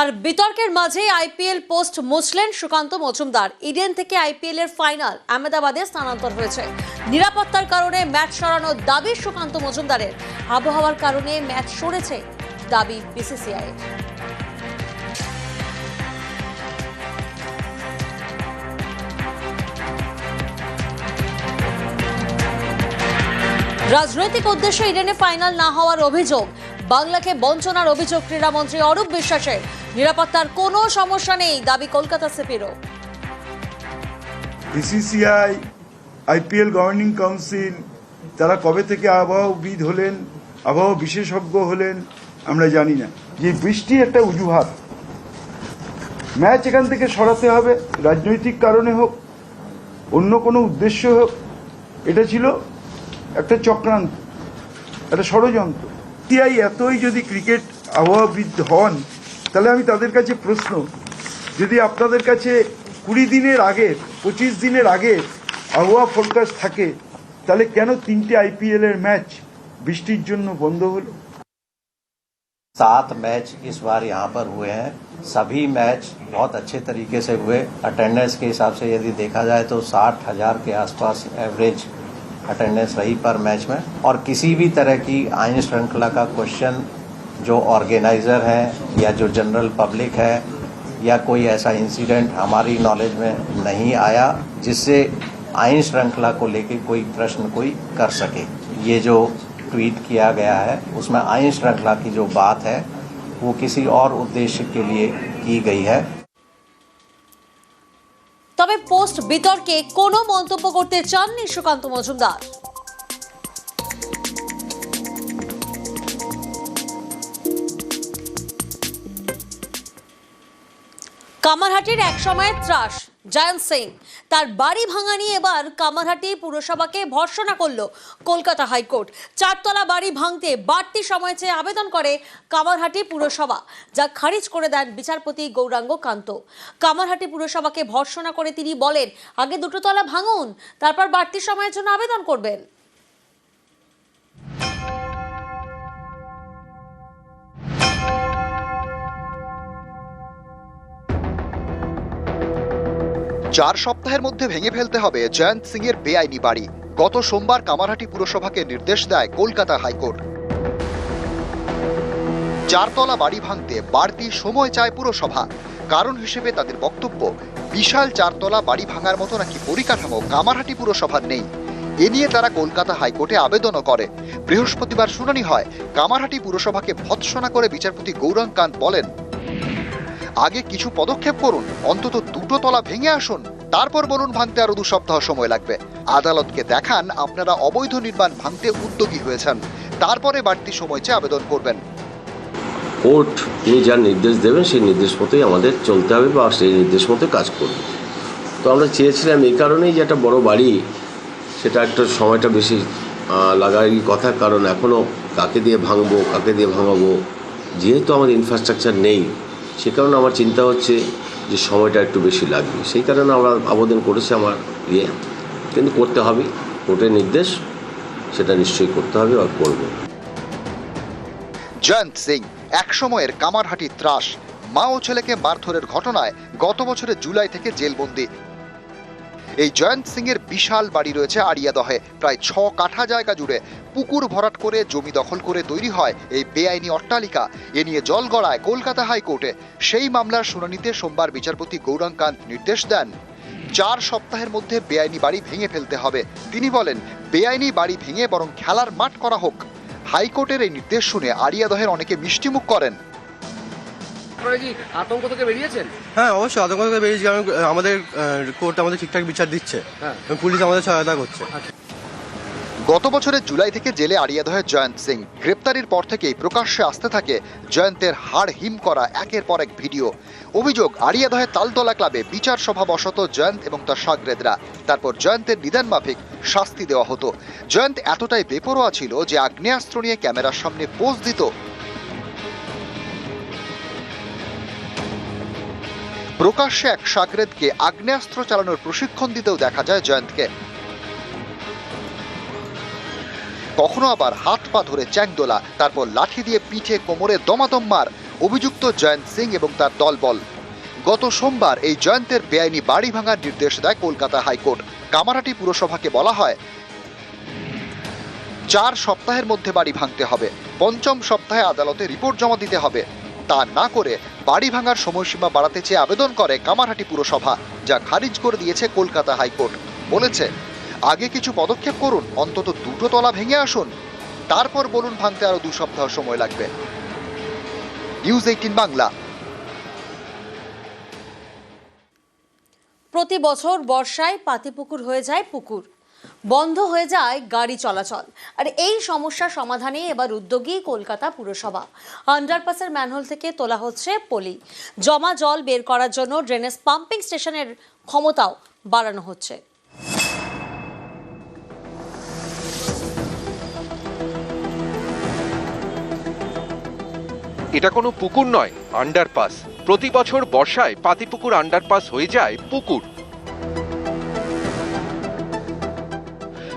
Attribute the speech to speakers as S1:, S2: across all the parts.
S1: আর বিতর্কের মাঝে IPL post মুছলেন সুকান্ত মজুমদার। ইডেন থেকে আইপিএল এর ফাইনাল আহমেদাবাদে স্থানান্তর হয়েছে। নিরাপত্তার কারণে ম্যাচ সরানোর দাবি সুকান্ত মজুমদারের। আবহাওয়ার কারণে ম্যাচ সরেছে দাবি বিসিসিআই রাজনৈতিক উদ্দেশ্যে ইডেনে ফাইনাল না হওয়ার অভিযোগ। বাংলাকে বঞ্চনার অভিযোগ ক্রীড়ামন্ত্রী অরূপ বিশ্বাসের। নিরাপত্তার কোনো সমস্যা নেই, দাবি কলকাতা সিপিরও।
S2: বিসিসিআই আইপিএল গভর্নিং কাউন্সিল তারা কবে থেকে আবহাওয়াবিদ হলেন, আবহাওয়া বিশেষজ্ঞ হলেন, আমরা জানি না। যে বৃষ্টি একটা অজুহাত ম্যাচ এখান থেকে সরাতে হবে, রাজনৈতিক কারণে হোক, অন্য কোনো উদ্দেশ্য হোক, এটা ছিল একটা চক্রান্ত, একটা ষড়যন্ত্র। টিআই এতই যদি ক্রিকেট আবহাওয়াবিদ হন তাহলে আমি তাদের কাছে প্রশ্ন যদি আপনাদের কাছে কুড়ি দিনের আগে পঁচিশ দিনের আগে আবহাওয়া ফোরকাস্ট থাকে তাহলে কেন তিনটে আইপিএল এর ম্যাচ বৃষ্টির জন্য বন্ধ হলো
S3: सात मैच इस बार यहाँ पर हुए हैं सभी मैच बहुत अच्छे तरीके से हुए अटेंडेंस के हिसाब से यदि देखा जाए तो साठ हजार के आसपास एवरेज अटेंडेंस रही पर मैच में और किसी भी तरह की आइन श्रृंखला का क्वेश्चन जो ऑर्गेनाइजर है या जो जनरल पब्लिक है या कोई ऐसा इंसिडेंट हमारी नॉलेज में नहीं आया जिससे आइन श्रृंखला को लेके कोई प्रश्न कोई कर सके ये जो ट्वीट किया गया है उसमें आइन श्रृंखला की जो बात है वो किसी और उद्देश्य के लिए की गई है
S1: তবে পোস্ট বিতর্কে কোনো মন্তব্য করতে চাননি সুকান্ত মজুমদার কামারহাটির এক সময়ের ত্রাস, জয়ন্ত সিং। তার বাড়ি ভাঙা নিয়ে এবার কামারহাটি পুরসভাকে ভর্সনা করল কলকাতা হাইকোর্ট। চারতলা বাড়ি ভাঙতে বাড়তি সময় চেয়ে আবেদন করে কামারহাটি পুরসভা, যা খারিজ করে দেন বিচারপতি গৌরাঙ্গ কান্ত। কামারহাটি পুরসভাকে ভর্সনা করে তিনি বলেন, আগে দুটো তলা ভাঙুন, তারপর বাড়তি সময়ের জন্য আবেদন করবেন।
S4: চার সপ্তাহের মধ্যে ভেঙে ফেলতে হবে জয়ন্ত সিং এর বেআইনি বাড়ি। গত সোমবার কামারহাটি পুরসভাকে নির্দেশ দেয় কলকাতা হাইকোর্ট। চারতলা বাড়ি ভাঙতে বাড়তি সময় চায় পুরসভা। কারণ হিসেবে তাদের বক্তব্য, বিশাল চারতলা বাড়ি ভাঙার মতো নাকি পরিকাঠামো কামারহাটি পুরসভার নেই। এ নিয়ে তারা কলকাতা হাইকোর্টে আবেদনও করে। বৃহস্পতিবার শুনানি হয়, কামারহাটি পুরসভাকে ভৎসনা করে বিচারপতি গৌরাঙ্গ কান্ত বলেন আগে কিছু পদক্ষেপ করুন অন্তত দুটো তলা ভেঙে আসুন তারপর বলুন ভাঙতে আরও দু সপ্তাহ সময় লাগবে। আদালতকে দেখান আপনারা অবৈধ নির্মাণ ভাঙতে উদ্যোগী হয়েছেন। তারপরে বাড়তি সময় চেয়ে আবেদন করবেন।
S5: কোর্ট তিনি যার নির্দেশ দেবেন সেই নির্দেশ মতোই আমাদের চলতে হবে বা সেই নির্দেশ মতো কাজ করব। তো আমরা চেয়েছিলাম এই কারণেই যে একটা বড় বাড়ি সেটা একটা সময়টা বেশি আহ, লাগারই কথা কারণ এখনও কাকে দিয়ে ভাঙবো কাকে দিয়ে ভাঙাবো যেহেতু আমাদের ইনফ্রাস্ট্রাকচার নেই সে কারণে আমার চিন্তা হচ্ছে যে সময়টা একটু বেশি লাগবে। সেই কারণে আমরা আবেদন করেছি আমার ইয়ে। কিন্তু করতে হবে। কোর্টের নির্দেশ, সেটা নিশ্চয়ই করতে হবে আর করব।
S4: জয়ন্ত সিং, এক সময়ের কামারহাটি ত্রাস মা ও ছেলেকে মারধরের ঘটনায় গত বছরের জুলাই থেকে জেলবন্দি। এই জয়ন্ত সিং এর বিশাল বাড়ি রয়েছে আড়িয়াদহে, প্রায় ছ কাঠা জায়গা জুড়ে। পুকুর ভরাট করে জমি দখল করে তৈরি হয় এই বেআইনি অট্টালিকা। এ নিয়ে জল গড়ায় কলকাতা হাইকোর্টে। সেই মামলার শুনানিতে সোমবার বিচারপতি গৌরাঙ্গ কান্ত নির্দেশ দেন। চার সপ্তাহের মধ্যে বেআইনি বাড়ি ভেঙে ফেলতে হবে। তিনি বলেন বেআইনি বাড়ি ভেঙে বরং খেলার মাঠ করা হোক। হাইকোর্টের এই নির্দেশ শুনে আড়িয়াদহের অনেকে মিষ্টিমুখ করেন।
S6: আপনারা কি আতঙ্ক থেকে বেরিয়েছেন?
S7: হ্যাঁ অবশ্যই আতঙ্ক থেকে বেরিয়েছি। কারণ আমাদের কোর্ট আমাদের ঠিকঠাক বিচার দিচ্ছে।
S6: হ্যাঁ।
S7: পুলিশ আমাদের সহায়তা করছে।
S4: গত বছরের জুলাই থেকে জেলে আড়িয়াদহে জয়ন্ত সিং। গ্রেপ্তারির পর থেকেই প্রকাশ্যে আসতে থাকে জয়ন্তের হাড় হিম করা একের পর এক ভিডিও। অভিযোগ আড়িয়াদহে তালতলা ক্লাবে বিচার সভা বসত জয়ন্ত এবং তার সাগরেদরা। তারপর জয়ন্তের নিদান মাফিক শাস্তি দেওয়া হতো। জয়ন্ত এতটাই বেপরোয়া ছিল যে আগ্নেয়াস্ত্র নিয়ে ক্যামেরার সামনে পোজ দিত। প্রকাশ্যে এক সাগরেদকে আগ্নেয়াস্ত্র চালানোর প্রশিক্ষণ দিতেও দেখা যায় জয়ন্তকে। কখনো আবার হাত পা ধরে চ্যাংদোলা, তারপর লাঠি দিয়ে পিঠে কোমরে দমাদম মার অভিযুক্ত জয়ন্ত সিং এবং তার দলবল। গত সোমবার এই জয়ন্তের বেআইনি বাড়ি ভাঙার নির্দেশ দেয় কলকাতা হাইকোর্ট। কামারহাটি পুরসভাকে বলা হয়, চার সপ্তাহের মধ্যে বাড়ি ভাঙতে হবে। পঞ্চম সপ্তাহে আদালতে রিপোর্ট জমা দিতে হবে। তা না করে বাড়ি ভাঙার সময়সীমা বাড়াতে চেয়ে আবেদন করে কামারহাটি পুরসভা, যা খারিজ করে দিয়েছে কলকাতা হাইকোর্ট। বলেছে আগে কিছু পদক্ষেপ করুন, অন্তত দুটো তলা ভেঙে আসুন। তারপর বলুন ভাঙতে আরও দু সপ্তাহ সময় লাগবে। News eighteen Bangla.
S1: প্রতি বছর বর্ষায় পাতিপুকুর হয়ে যায় পুকুর। বন্ধ হয়ে যায় গাড়ি চলাচল। আর এই সমস্যা সমাধানে এবার উদ্যোগী কলকাতা পুরসভা। আন্ডারপাসের ম্যানহোল থেকে তোলা হচ্ছে পলি। জমা জল বের করার জন্য ড্রেনেজ পাম্পিং স্টেশনের ক্ষমতাও বাড়ানো হচ্ছে।
S8: এটা কোনো পুকুর নয় আন্ডারপাস প্রতি বছর বর্ষায় পাতিপুকুর আন্ডারপাস হয়ে যায় পুকুর।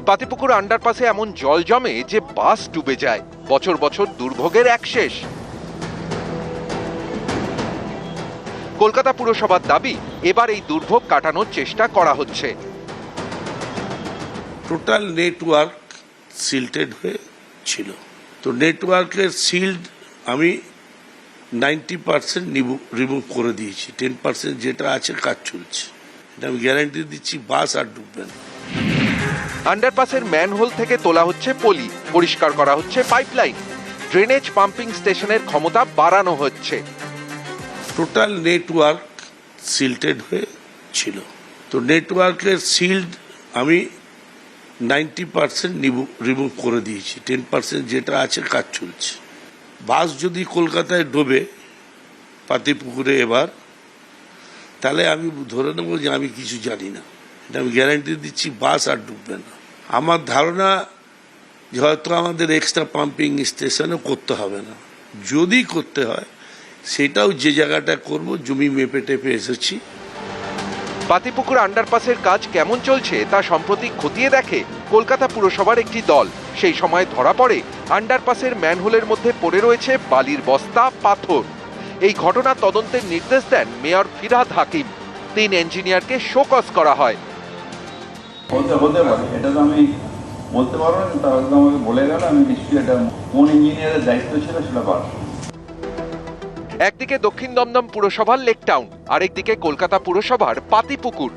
S8: পাতিপুকুর আন্ডারপাসে এমন জল জমে যে বাস ডুবে যায়। বছর বছর দুর্ভোগের এক শেষ। কলকাতা পুরসভার দাবি, এবার এই দুর্ভোগ কাটানোর চেষ্টা করা হচ্ছে।
S9: টোটাল নেটওয়ার্ক সিল্টেড হয়ে ছিল। তো নেটওয়ার্কের সিল্ড আমি নাইনটি পার্সেন্ট রিমুভ করে দিয়েছি। টেন পার্সেন্ট যেটা আছে কাজ চলছে। এটা আমি গ্যারান্টি দিচ্ছি বাস আর ডুববে না।
S8: আন্ডারপাসের ম্যানহোল থেকে তোলা হচ্ছে পলি পরিষ্কার করা হচ্ছে পাইপলাইন ড্রেনেজ পাম্পিং স্টেশনের ক্ষমতা বাড়ানো হচ্ছে।
S9: টোটাল নেটওয়ার্ক সিল্টেড হয়ে ছিল। তো নেটওয়ার্কের সিল্ড আমি নাইনটি পার্সেন্ট রিমুভ করে দিয়েছি। টেন পার্সেন্ট যেটা আছে কাজ চলছে। বাস যদি কলকাতায় ডোবে পাতিপুকুরে এবার, তাহলে আমি ধরে নেব যে আমি কিছু জানি না। এটা আমি গ্যারান্টি দিচ্ছি বাস আর ডুববে না। আমার ধারণা যে হয়তো আমাদের এক্সট্রা পাম্পিং স্টেশনও করতে হবে না। যদি করতে হয়, সেটাও যে জায়গাটা করব, জমি মেপে টেপে এসেছি।
S8: পাতিপুকুর আন্ডারপাসের কাজ কেমন চলছে তা সম্প্রতি খতিয়ে দেখে কলকাতা পুরসভার একটি দল। সেই সময় ধরা পড়ে আন্ডারপাসের ম্যানহোলের মধ্যে পড়ে রয়েছে বালির বস্তা, পাথর। এই ঘটনা তদন্তের নির্দেশ দেন মেয়র ফিরাদ হাকিম। তিন ইঞ্জিনিয়ারকে শোকস করা হয়।
S10: হতে পারে, এটা তো আমি বলতে পারব না, তাহলে আমাকে বলে গেল, আমি নিশ্চয়ই এটা কোন ইঞ্জিনিয়ারের দায়িত্ব ছিল সেটা পারব
S8: একদিকে দক্ষিণ দমদম পুরসভার লেক টাউন আরেকদিকে কলকাতা পুরসভার পাতিপুকুর।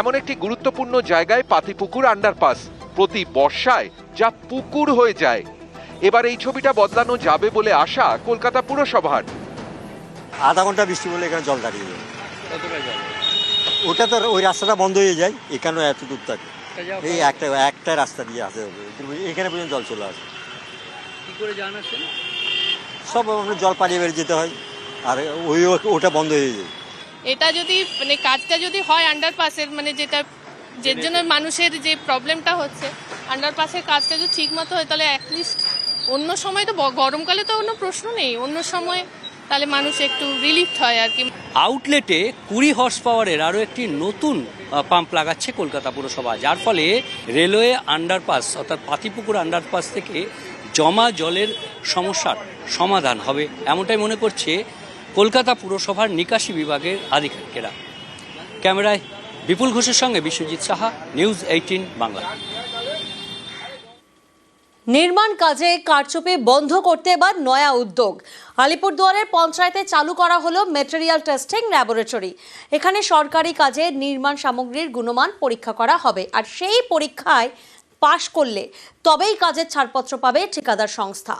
S8: এমন একটি গুরুত্বপূর্ণ জায়গায় পাতিপুকুর আন্ডারপাস প্রতি বর্ষায় যা পুকুর হয়ে যায়। এবার এই ছবিটা বদলানো যাবে বলে আশা কলকাতা পুরসভার।
S11: আধা ঘণ্টা বৃষ্টি বলে এখানে জল দাঁড়িয়ে যায় ওটা তো ওই রাস্তাটা বন্ধ হয়ে যায় এখানেও এত দূর থাকে। এই একটা একটা রাস্তা দিয়ে আসে এখানে পর্যন্ত জল চলে আসে।
S6: কি করে জানা
S11: সব আমরা জল পালিয়ে বেরিয়ে যেতে হয়। আর ওই ওটা বন্ধ হয়ে যায়।
S12: এটা যদি মানে কাজটা যদি হয় আন্ডারপাসের মানে যেটা যে জন্য মানুষের যে প্রবলেমটা হচ্ছে আন্ডারপাসের কাজটা যদি ঠিক মতো হয় তাহলে অ্যাটলিস্ট অন্য সময় তো গরমকালে তো অন্য প্রশ্ন নেই। অন্য সময় তাহলে মানুষ একটু রিলিফ হয় আর কি।
S6: আউটলেটে কুড়ি হর্স পাওয়ারের আরও একটি নতুন পাম্প লাগাচ্ছে কলকাতা পুরসভা। যার ফলে রেলওয়ে আন্ডারপাস অর্থাৎ পাতিপুকুর আন্ডারপাস থেকে জমা জলের সমস্যার সমাধান হবে এমনটাই মনে করছে কলকাতা পুরসভার নিকাশি বিভাগের আধিকারিকেরা। ক্যামেরায় বিপুল ঘোষের সঙ্গে বিশ্বজিৎ সাহা, নিউজ এইটিন বাংলা।
S1: নির্মাণ কাজে কারচুপি বন্ধ করতে এবার নয়া উদ্যোগ। আলিপুরদুয়ারের পঞ্চায়েতে চালু করা হলো মেটেরিয়াল টেস্টিং ল্যাবরেটরি। এখানে সরকারি কাজে নির্মাণ সামগ্রীর গুণমান পরীক্ষা করা হবে। আর সেই পরীক্ষায় পাশ করলে তবেই কাজের ছাড়পত্র পাবে ঠিকাদার সংস্থা।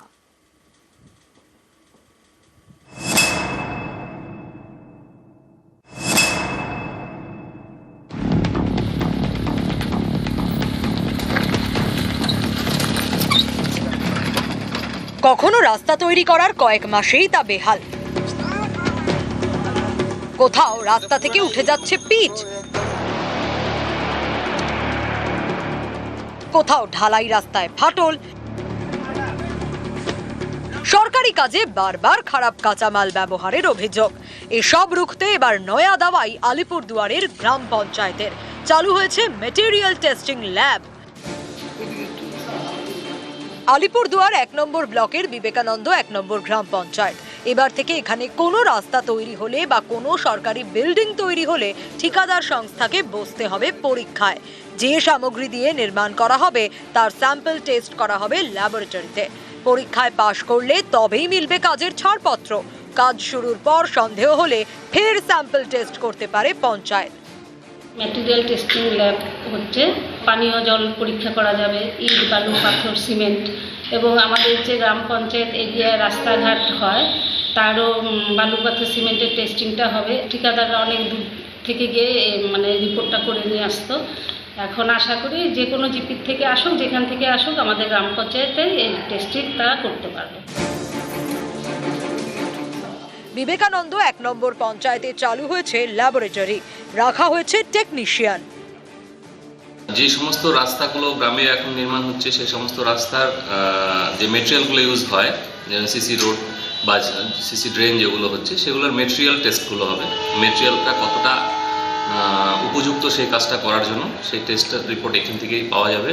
S13: কখনো রাস্তা তৈরি করার কয়েক মাসেই তা বেহাল। কোথাও রাস্তা থেকে উঠে যাচ্ছে পিচ। কোথাও ঢালাই রাস্তায় ফাটল। সরকারি কাজে বারবার খারাপ কাঁচামাল ব্যবহারের অভিযোগ। এসব রুখতে এবার নয়া দাওয়াই আলিপুরদুয়ারের গ্রাম পঞ্চায়েতের। চালু হয়েছে মেটেরিয়াল টেস্টিং ল্যাব আলিপুরদুয়ার এক নম্বর ব্লকের বিবেকানন্দ এক নম্বর গ্রাম পঞ্চায়েত। এবার থেকে এখানে কোনো রাস্তা তৈরি হলে বা কোনো সরকারি বিল্ডিং তৈরি হলে ঠিকাদার সংস্থাকে বসতে হবে পরীক্ষায়। যে সামগ্রী দিয়ে নির্মাণ করা হবে, তার স্যাম্পল টেস্ট করা হবে ল্যাবরেটরিতে। পরীক্ষায় পাশ করলে তবেই মিলবে কাজের ছাড়পত্র। কাজ শুরুর পর সন্দেহ হলে ফের স্যাম্পল টেস্ট করতে পারে পঞ্চায়েত।
S14: ম্যাটেরিয়াল টেস্টিং ল্যাব হচ্ছে পানীয় জল পরীক্ষা করা যাবে, ইট, বালু, পাথর, সিমেন্ট। এবং আমাদের যে গ্রাম পঞ্চায়েত এরিয়ায় রাস্তাঘাট হয়, তারও বালু, পাথর, সিমেন্টের টেস্টিংটা হবে। ঠিকাদাররা অনেক দূর থেকে গিয়ে মানে রিপোর্টটা করে নিয়ে আসতো। এখন আশা করি যে কোনো জিপির থেকে আসুক, যেখান থেকে আসুক, আমাদের গ্রাম পঞ্চায়েতে এই টেস্টিং টেস্টিংটা করতে পারবে।
S13: বিবেকানন্দ এক নম্বর পঞ্চায়েতে চালু হয়েছে ল্যাবরেটরি রাখা হয়েছে টেকনিশিয়ান
S15: যে সমস্ত রাস্তাগুলো গ্রামে এখন নির্মাণ হচ্ছে, সেই সমস্ত রাস্তার যে মেটেরিয়ালগুলো ইউজ হয়, যেমন সিসি রোড বা সিসি ড্রেন যেগুলো হচ্ছে, সেগুলোর মেটেরিয়াল টেস্টগুলো হবে। মেটেরিয়ালটা কতটা উপযুক্ত সেই কাজটা করার জন্য, সেই টেস্টের রিপোর্ট এখান থেকেই পাওয়া যাবে।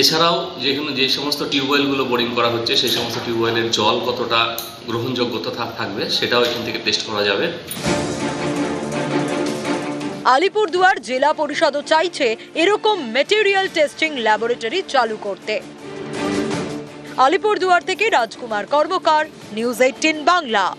S15: এছাড়াও যেখানে যে সমস্ত টিউবওয়েলগুলো বোরিং করা হচ্ছে, সেই সমস্ত টিউবওয়েলের জল কতটা গ্রহণযোগ্যতা থাকবে, সেটাও এখান থেকে টেস্ট করা যাবে।
S13: আলিপুরদুয়ার জেলা পরিষদও চাইছে এরকম মেটেরিয়াল টেস্টিং ল্যাবরেটরি চালু করতে। আলিপুরদুয়ার থেকে রাজকুমার কর্মকার, নিউজ এইটিন বাংলা।